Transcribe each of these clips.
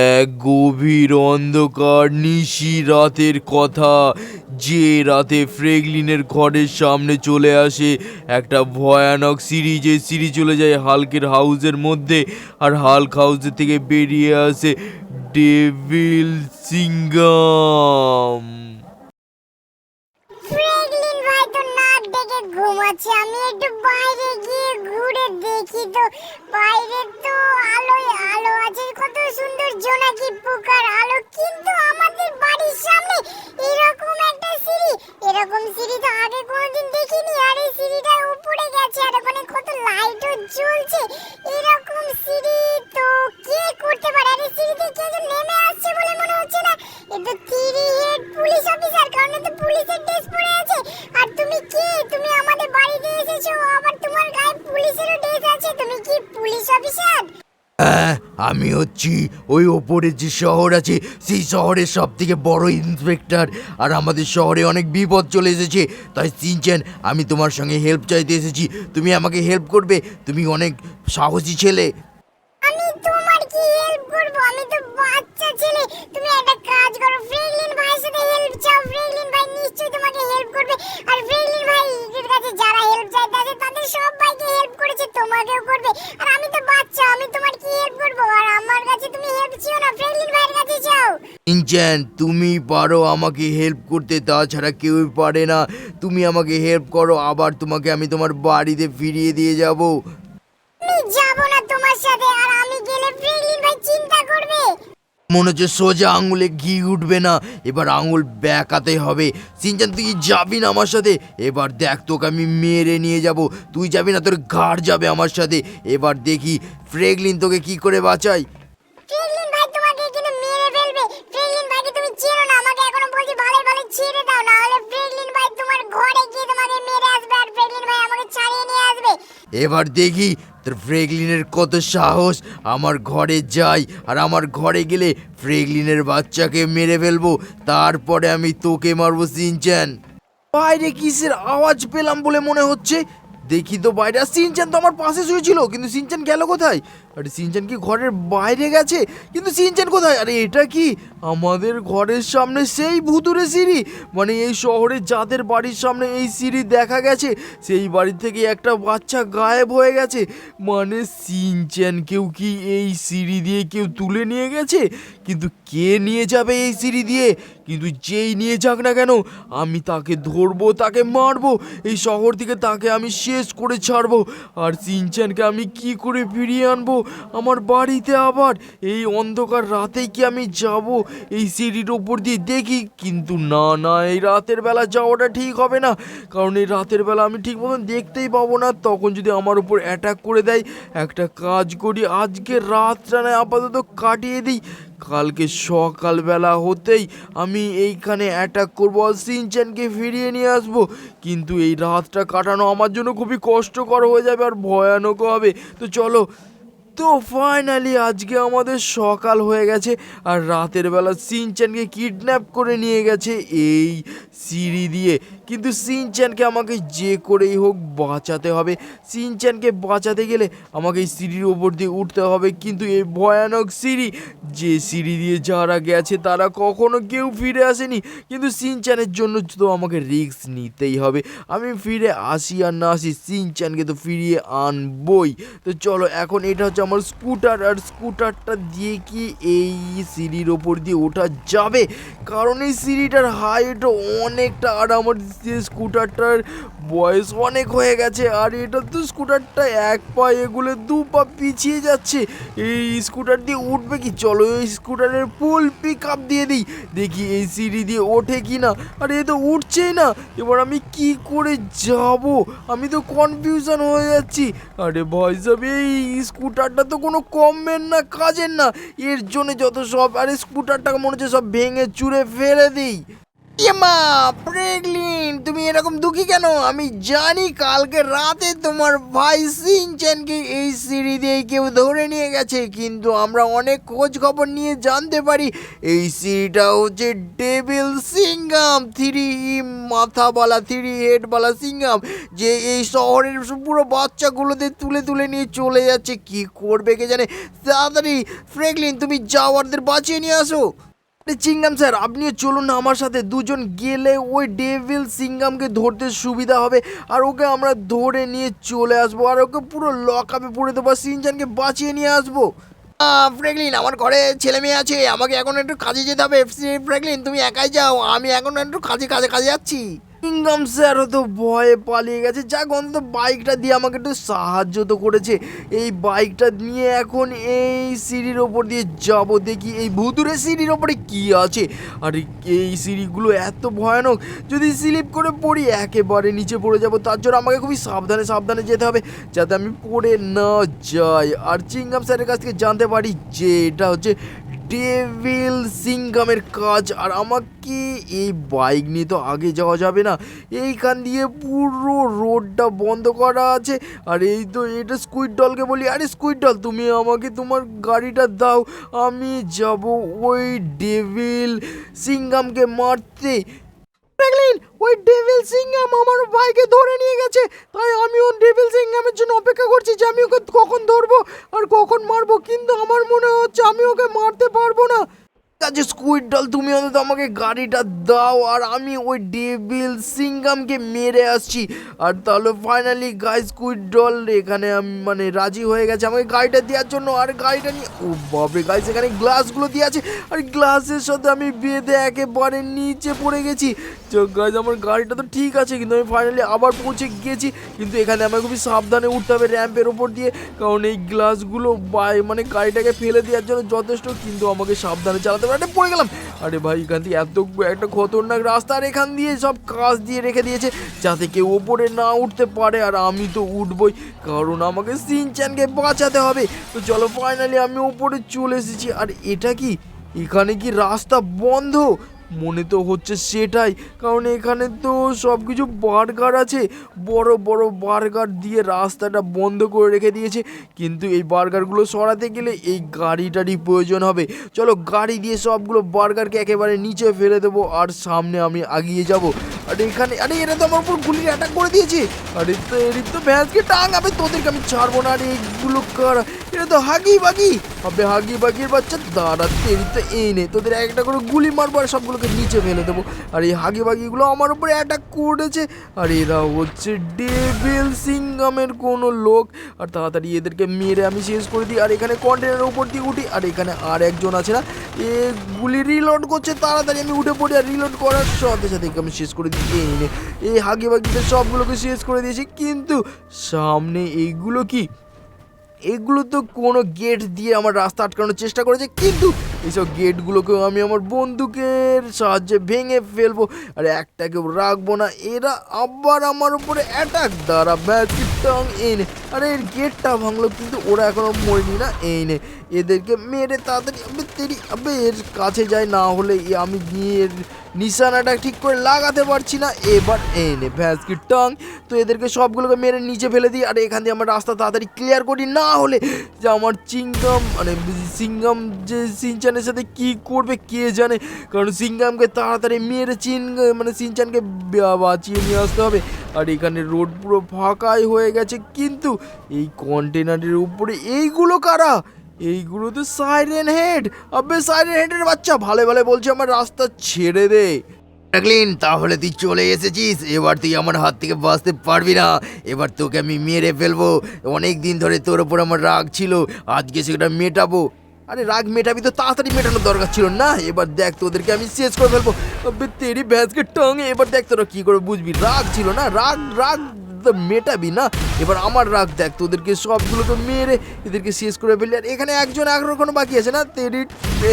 এক গভীর অন্ধকার নিশি রাতের কথা। যে রাতে ফ্রেগলিনের ঘরের সামনে চলে আসে একটা ভয়ানক সিঁড়ি যে সিঁড়ি চলে যায় হালকের হাউসের মধ্যে আর হালক হাউসের থেকে বেরিয়ে আসে ডেভিল সিঙ্গাম। আমি একটু বাইরে গিয়ে ঘুরে দেখি তো। বাইরে তো আলোয় কত সুন্দর জোনাকি পোকার আলো, কিন্তু আমাদের বাড়ির সামনে এরকম একটা সিঁড়ি। এরকম সিঁড়ি তো আগে কোনোদিন দেখিনি, আর এই সিঁড়িটা উপরে গেছে, আর ওখানে কত লাইটও জ্বলছে। এরকম সিঁড়ি তো কে করতে পারে? আর আমি হচ্ছি ওই ওপরে যে শহর আছে, সেই শহরের সব থেকে বড় ইন্সপেক্টর আর আমাদের শহরে অনেক বিপদ চলে এসেছে। তাই সিনচেন, আমি তোমার সঙ্গে হেল্প চাইতে এসেছি। তুমি আমাকে হেল্প করবে, তুমি অনেক সাহসী ছেলে। আমি তোমার কি হেল্প করব? আমি তো বাচ্চা ছেলে। তুমি একটা কাজ করো ভাইয়ের সাথে হেল্প চাও। ভাই নিশ্চয়ই তোমাকে হেল্প করবে। আর ভাই যারা হেল্প চাইতে আছে তাদের সবাইকে হেল্প করেছে, তোমাকেও করবে। আর আমি তো বাচ্চা, আমি তোমার কি হেল্প করব? আর আমার কাছে তুমি হেল্প চাও না ফ্রেন্ডলি ভাইয়ের কাছে চাও সিনচেন তুমি পারো আমাকে হেল্প করতে, তাছাড়া কেউই পারে না। তুমি আমাকে হেল্প করো, আবার তোমাকে আমি তোমার বাড়িতে ফিরিয়ে দিয়ে যাব। মনে হচ্ছে সোজা আঙুলে ঘি উঠবে না। এবার আঙুল ব্যাকাতে হবে। সিনচান, তুই যাবি না আমার সাথে? এবার দেখ, তোকে আমি মেরে নিয়ে যাব। তুই যাবি না, তোর ঘাড় যাবে আমার সাথে। এবার দেখি, ফ্রেগলিন তোকে কি করে বাঁচাই এবার দেখি তোর ফ্রেগলিনের কত সাহস। আমার ঘরে যাই, আর আমার ঘরে গেলে ফ্রেগলিনের বাচ্চাকে মেরে ফেলব। তারপরে আমি তোকে মারবো, সিনচ্যান। বাইরে কিসের আওয়াজ পেলাম বলে মনে হচ্ছে? দেখি তো বাইরে। আর সিনচান তো আমার পাশে শুয়েছিল, কিন্তু সিনচ্যান গেল কোথায়? আরে সিনচান কি ঘরের বাইরে গেছে? কিন্তু সিনচান কোথায়? আরে এটা কি? আমাদের ঘরের সামনে সেই ভুতুরে সিঁড়ি। মানে এই শহরে যাদের বাড়ির সামনে এই সিঁড়ি দেখা গেছে, সেই বাড়ি থেকে একটা বাচ্চা গায়েব হয়ে গেছে। মানে সিনচান কেউ কি এই সিঁড়ি দিয়ে কেউ তুলে নিয়ে গেছে? কিন্তু কে নিয়ে যাবে এই সিঁড়ি দিয়ে? কিন্তু যেই নিয়ে যাক না কেন, আমি তাকে ধরবো, তাকে মারবো, এই শহর থেকে তাকে আমি শেষ করে ছাড়বো। আর সিনচানকে আমি কি করে ফিরিয়ে আনব? আমার বাড়িতে আবার। এই অন্ধকার রাতেই কি আমি যাব? এই সিঁড়ির ওপর দিয়ে দেখি। কিন্তু না না, এই রাতের বেলা যাওয়াটা ঠিক হবে না। কারণ এই রাতের বেলা আমি ঠিক মতন দেখতেই পাবো না। তখন যদি আমার উপর অ্যাটাক করে দেয়, একটা কাজ করি। আজকে রাতটা নয় আপাতত কাটিয়ে দিই। কালকে সকালবেলা হতেই আমি এইখানে অ্যাটাক করব আর সিনচ্যানকে ফিরিয়ে নিয়ে আসব। কিন্তু এই রাতটা কাটানো আমার জন্য খুবই কষ্টকর হয়ে যাবে আর ভয়ানকও হবে। তো চলো তো ফাইনালি আজকে আমাদের সকাল হয়ে গেছে আর রাতের বেলা সিনচ্যানকে কিডন্যাপ করে নিয়ে গেছে এই সিঁড়ি দিয়ে। কিন্তু সিনচ্যানকে আমাকে যে করেই হোক বাঁচাতে হবে। সিনচ্যানকে বাঁচাতে গেলে আমাকে এই সিঁড়ির ওপর দিয়ে উঠতে হবে। কিন্তু এই ভয়ানক সিঁড়ি, যে সিঁড়ি দিয়ে যারা গেছে তারা কখনো কেউ ফিরে আসেনি। কিন্তু সিনচ্যানের জন্য তো আমাকে রিস্ক নিতেই হবে। আমি ফিরে আসি আর না আসি সিনচ্যানকে তো ফিরিয়ে আনবই। তো চলো, এখন এটা হচ্ছে আমার স্কুটার। আর স্কুটারটা দিয়ে কি এই সিঁড়ির ওপর দিয়ে ওঠা যাবে? কারণ এই সিঁড়িটার হাইটও অনেকটা আর আমার যে স্কুটারটার বয়স অনেক হয়ে গেছে আর এটা তো স্কুটারটা এক পা এগুলো দু পা পিছিয়ে যাচ্ছে। এই স্কুটার দিয়ে উঠবে কি? চলো এই স্কুটারের ফুল পিক আপ দিয়ে দিই। দেখি এই সিঁড়ি দিয়ে ওঠে কি না আর এ তো উঠছেই না। এবার আমি কি করে যাব? আমি তো কনফিউশন হয়ে যাচ্ছি। আরে ভয় সব এই স্কুটারটা তো কোনো কমের না, কাজের না। এর জন্য যত সব, আরে স্কুটারটাকে মনে হচ্ছে সব ভেঙে চুরে ফেলে দিই। মা প্রেগলিন, তুমি এরকম দুঃখী কেন? আমি জানি কালকে রাতে তোমার ভাই সিনচেনকে এই সিঁড়ি দিয়ে কেউ ধরে নিয়ে গেছে, কিন্তু আমরা অনেক খোঁজ খবর নিয়ে জানতে পারি এই সিঁড়িটা হচ্ছে ডেভিল সিঙ্গাম থ্রি মাথাওয়ালা থ্রি হেডওয়ালা সিঙ্গাম যে এই শহরের পুরো বাচ্চাগুলোদের তুলে তুলে নিয়ে চলে যাচ্ছে। কি করবে কে জানে? তাড়াতাড়ি ফ্রেগলিন তুমি যাওয়ারদের বাঁচিয়ে নিয়ে আসো। আরে চিংগাম স্যার, আপনিও চলুন না আমার সাথে। দুজন গেলে ওই ডেভিল সিংগামকে ধরতে সুবিধা হবে। আর ওকে আমরা ধরে নিয়ে চলে আসব। আর ওকে পুরো লক আপে পড়ে দেবো। সিনজানকে বাঁচিয়ে নিয়ে আসব। ফ্র্যাঙ্কলিন আমার ঘরে ছেলে মেয়ে আছে। আমাকে এখন একটু কাজে যেতে হবে। ফ্র্যাঙ্কলিন তুমি একাই যাও। আমি এখন একটু কাজে কাজে কাজে যাচ্ছি। ইনকাম স্যার তো ভয়ে পালিয়ে গেছে। যাক অন্তত বাইকটা দিয়ে আমাকে একটু সাহায্য তো করেছে। এই বাইকটা নিয়ে এখন এই সিঁড়ির ওপর দিয়ে যাব। দেখি এই ভুতুরে সিঁড়ির ওপরে কি আছে। আর, এই সিঁড়িগুলো এত ভয়ানক। যদি স্লিপ করে পড়ি, একেবারে নিচে পড়ে যাব। তার জন্য আমাকে খুবই সাবধানে সাবধানে যেতে হবে, যাতে আমি পড়ে না যাই। আর চিংগাম স্যারের কাছ থেকে জানতে পারি যে এটা হচ্ছে ডেভিল সিংগামের কাজ, আর আমাকে এই বাইক নিয়ে তো আগে যাওয়া যাবে না? এইখান দিয়ে পুরো রোডটা বন্ধ করা আছে। আর এই তো এটা স্কুইড ডলকে বলি। আরে স্কুইড ডল তুমি আমাকে তোমার গাড়িটা দাও। আমি যাব ওই ডেভিল সিংগামকে মারতে। ফ্র্যাঙ্কলিন ওই ডেভিল সিংহাম আমার ভাইকে ধরে নিয়ে গেছে। তাই আমিও ডেভিল সিংহামের জন্য অপেক্ষা করছি যে আমি ওকে কখন ধরবো আর কখন মারবো। কিন্তু আমার মনে হচ্ছে আমি ওকে মারতে পারব না। কাজে স্কুইড ডল তুমি অন্তত আমাকে গাড়িটা দাও আর আমি ওই ডেভিল সিঙ্গামকে মেরে আসছি। আর তাহলে ফাইনালি গাই স্কুইড ডল এখানে আমি মানে রাজি হয়ে গেছে আমাকে গাড়িটা দেওয়ার জন্য আর গাড়িটা নিয়ে ও বাপরে গাইস এখানে গ্লাসগুলো দিয়ে আছে। আর গ্লাসের সাথে আমি বেঁধে একেবারে নিচে পড়ে গেছি। গাইজ আমার গাড়িটা তো ঠিক আছে, কিন্তু আমি ফাইনালি আবার পৌঁছে গেছি। কিন্তু এখানে আমাকে খুবই সাবধানে উঠতে হবে র্যাম্পের ওপর দিয়ে। কারণ এই গ্লাসগুলো বাই মানে গাড়িটাকে ফেলে দেওয়ার জন্য যথেষ্ট, কিন্তু আমাকে সাবধানে চালাতে আরে পড়ে গেলাম। আরে ভাই, এখান দিয়ে এত একটা খতরনাক রাস্তা আর এখান দিয়ে সব কাজ দিয়ে রেখে দিয়েছে, যাতে কেউ ওপরে না উঠতে পারে আর আমি তো উঠবই, কারণ আমাকে সিনচ্যানকে বাঁচাতে হবে। তো চলো ফাইনালি আমি ওপরে চলে এসেছি। আর এটা কি? এখানে কি রাস্তা বন্ধ? মনে তো হচ্ছে সেটাই, কারণ এখানে তো সব কিছু বার্গার আছে। বড় বড় বার্গার দিয়ে রাস্তাটা বন্ধ করে রেখে দিয়েছে। কিন্তু এই বার্গারগুলো সরাতে গেলে এই গাড়িটারই প্রয়োজন হবে। চলো গাড়ি দিয়ে সবগুলো বার্গারকে একেবারে নিচে ফেলে দেবো, আর সামনে আমি আগিয়ে যাব। আরে এখানে, আরে এরা তো আমার উপর গুলির অ্যাটাক করে দিয়েছে। আরে তো এরই তো ভ্যাসকে টাং আবে তোদেরকে আমি ছাড়বো না। আরে এইগুলো কার? এটা তো হাগি বাগি। হবে হাগি বাগির বাচ্চা, দাঁড়া, তেরি তো এই নে। তোদের একটা করে গুলি মারবো আর সবগুলোকে নিচে ফেলে দেবো। আর এই হাগি বাগিগুলো আমার উপরে অ্যাটাক করেছে। আর এরা হচ্ছে ডেভিল সিঙ্গামের কোনো লোক। আর তাড়াতাড়ি এদেরকে মেরে আমি শেষ করে দিই। আর এখানে কন্টেনারের উপর দিয়ে উঠি। আর এখানে আর একজন আছে না, এ গুলি রিলোড করছে। তাড়াতাড়ি আমি উঠে পড়ি আর রিলোড করার সাথে সাথে আমি শেষ করে দিই। এই এই হাগি বাগিতে সবগুলোকে শেষ করে দিয়েছি, কিন্তু সামনে এইগুলো কি? এগুলো তো কোনো গেট দিয়ে আমার রাস্তা আটকানোর চেষ্টা করেছে, কিন্তু এইসব গেটগুলোকেও আমি আমার বন্দুকের সাহায্যে ভেঙে ফেলব। আর একটাকেও রাখব না। এরা আবার আমার উপরে অ্যাটাক দ্বারা ব্যাটিং এই নে আরে এর গেটটা ভাঙলো কিন্তু ওরা এখনও মরেনি না এই নে এদেরকে মেরে তাড়াতাড়ি আবে তেরি আবে এর কাছে যাই না হলে আমি গিয়ে নিশানাটা ঠিক করে লাগাতে পারছি না। এবার এনে ভ্যাসকি টং তো এদেরকে সবগুলোকে মেরে নিচে ফেলে দিই। আর এখান দিয়ে আমার রাস্তা তাড়াতাড়ি ক্লিয়ার করি। না হলে যে আমার চিংগাম মানে সিঙ্গাম যে সিনচানের সাথে কি করবে কে জানে? কারণ সিংগামকে তাড়াতাড়ি মেরে চিন মানে সিনচানকে বাঁচিয়ে নিয়ে আসতে হবে। আর এখানে রোড পুরো ফাঁকাই হয়ে গেছে, কিন্তু এই কন্টেনারের উপরে এইগুলো কারা? এইগুলো তো সাইরেন হেড আবে সাইরেন হেডের বাচ্চা, ভালো ভালো বলছে, আমার রাস্তা ছেড়ে দে। ফ্র্যাঙ্কলিন তাহলে তুই চলে এসেছিস। এবার তুই আমার হাত থেকে বাঁচতে পারবি না। এবার তোকে আমি মেরে ফেলব। অনেক দিন ধরে তোর ওপর আমার রাগ ছিল। আজকে সেটা মেটাবো। আরে রাগ মেটাবি তো তাড়াতাড়ি মেটানোর দরকার ছিল না, এবার দেখ তোদেরকে আমি শেষ করে ফেলব। তেরি ভ্যাসকে টং এবার দেখ তোরা কি করে বুঝবি, রাগ ছিল না, রাগ রাগ তো মেটাবি না? এবার আমার রাগ দেখ, তোদেরকে সবগুলোকে মেরে এদেরকে শেষ করে ফেললি আর এখানে একজন এখনও বাকি আছে না? তেরি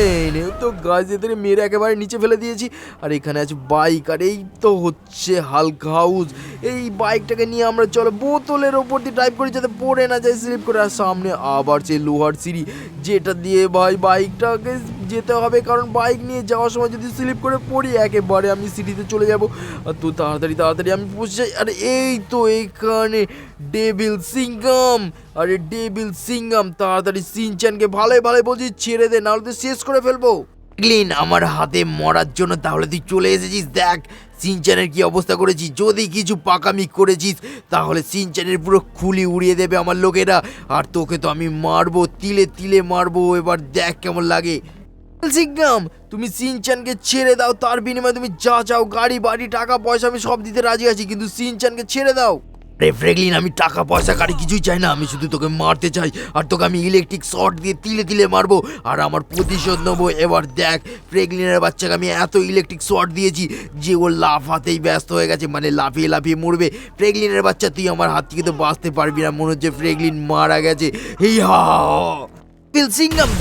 এই তো গাছ এদের মেরে একেবারে নিচে ফেলে দিয়েছি। আর এখানে আছে বাইক, আর এই তো হচ্ছে হালকা হাউস। এই বাইকটাকে নিয়ে আমরা চলো, বোতলের ওপর দিয়ে ড্রাইভ করি যাতে পড়ে না যায় স্লিপ করে। আর সামনে আবার সেই লোহার সিঁড়ি, যেটা দিয়ে ভাই বাইকটাকে যেতে হবে, কারণ বাইক নিয়ে যাওয়ার সময় যদি স্লিপ করে পড়ি, একেবারে আমি সিটিতে চলে যাব। আর তো তাড়াতাড়ি তাড়াতাড়ি আমি পৌঁছে যাই। আরে এই তো এইখানে ডেভিল সিঙ্গাম আরে ডেভিল সিঙ্গাম তাড়াতাড়ি সিনচ্যানকে ভালোই ভালোই বলছি, ছেড়ে দে, নাহলে তো শেষ করে ফেলব। গ্লিন আমার হাতে মরার জন্য তাহলে তুই চলে এসেছিস, দেখ সিনচানের কি অবস্থা করেছিস যদি কিছু পাকামি করেছিস, তাহলে সিনচানের পুরো খুলি উড়িয়ে দেবে আমার লোকেরা। আর তোকে তো আমি মারবো, তিলে তিলে মারবো, এবার দেখ কেমন লাগে। সিংগাম তুমি সিনচানকে ছেড়ে দাও, তার বিনিময়ে তুমি যা চাও, গাড়ি, বাড়ি, টাকা, পয়সা, আমি সব দিতে রাজি আছি, কিন্তু সিনচানকে ছেড়ে দাও। রে ফ্রেগলিন আমি টাকা, পয়সা, গাড়ি কিছুই চাই না, আমি শুধু তোকে মারতে চাই, আর তোকে আমি ইলেকট্রিক শর্ট দিয়ে তিলে তিলে মারবো, আর আমার প্রতিশোধ নেব। এবার দেখ ফ্রেগলিনের বাচ্চাকে আমি এত ইলেকট্রিক শর্ট দিয়েছি যে ও লাফাতেই ব্যস্ত হয়ে গেছে মানে লাফিয়ে লাফিয়ে মরবে। ফ্রেগলিনের বাচ্চা, তুই আমার হাত থেকে তো বাঁচতে পারবি না, মনে হচ্ছে ফ্রেগলিন মারা গেছে। এই হা বিল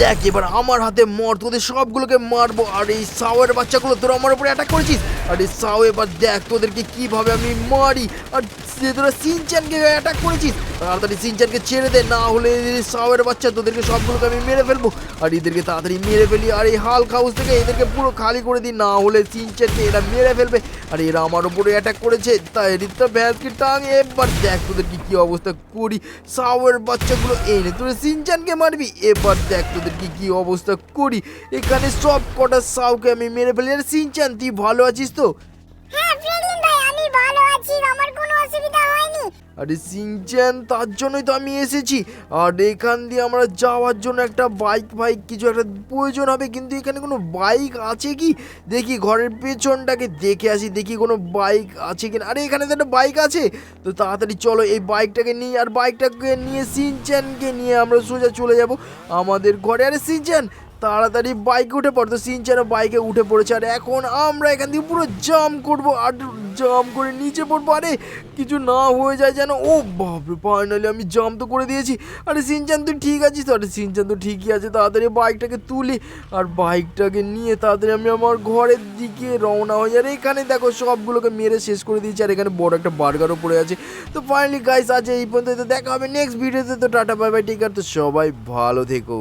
দেখ, এবার আমার হাতে মর, তোদের সবগুলোকে মারবো, আর এই সাওয়ার বাচ্চাগুলো তোরা আমার উপরে অ্যাটাক করেছিস? আর সাও, এবার দেখ তোদেরকে কীভাবে আমি মারি। আর সে তোরা সিনচানকে অ্যাটাক করেছিস, তাড়াতাড়ি সিনচানকে ছেড়ে দে, না হলে সাওয়ের বাচ্চা তোদেরকে সবগুলোকে আমি মেরে ফেলব। আর এদেরকে তাড়াতাড়ি মেরে ফেলি, আর এই হাল হাউস থেকে এদেরকে পুরো খালি করে দিই, না হলে সিনচানকে এরা মেরে ফেলবে। আর এরা আমার উপরে অ্যাটাক করেছে, তাই রিতা ভ্যাসকে টাং এবার দেখ তোদেরকে কি অবস্থা করি। সাওয়ের বাচ্চাগুলো এই নে তোরা সিনচানকে মারবি। এবার দেখ তোদেরকে কি অবস্থা করি। এখানে সব কটা সাউকে আমি মেরে ফেলি। আর সিনচান তুই ভালো আছিস তো? হ্যাঁ ফ্রেগলিন ভাই আমি ভালো আছি আমার কোনো অসুবিধা হয়নি। আরে সিনচ্যান তার জন্যই তো আমি এসেছি। আর এখান দিয়ে আমরা যাওয়ার জন্য একটা বাইক বাইক কিছু একটা প্রয়োজন হবে কিন্তু এখানে কোনো বাইক আছে কি? দেখি ঘরের পেছনটাকে দেখে আসি দেখি কোনো বাইক আছে কিনা। আরে এখানে তো একটা বাইক আছে। তো তাড়াতাড়ি চলো এই বাইকটাকে নিই আর বাইকটাকে নিয়ে সিনচ্যানকে নিয়ে আমরা সোজা চলে যাব আমাদের ঘরে। আরে সিনচ্যান তাড়াতাড়ি বাইকে উঠে পড়তো সিনচারও বাইকে উঠে পড়েছে আর এখন আমরা এখান থেকে পুরো জাম করব আর জাম করে নিচে পড়ব। আরে, কিছু না হয়ে যায় যেন। ও বাপরে ফাইনালি আমি জাম তো করে দিয়েছি। আরে সিনচান তুই ঠিক আছিস তো? আরে সিনচান তো ঠিকই আছে। তাড়াতাড়ি বাইকটাকে তুলি আর বাইকটাকে নিয়ে তাড়াতাড়ি আমি আমার ঘরের দিকে রওনা হয়ে আর এখানে দেখো সবগুলোকে মেরে শেষ করে দিয়েছি। আর এখানে বড় একটা বার্গারও পড়ে আছে। তো ফাইনালি গাইস আজ এই পর্যন্ত তো দেখা হবে নেক্সট ভিডিওতে তো। টাটা বাই বাই টেকার তো সবাই ভালো থেকো।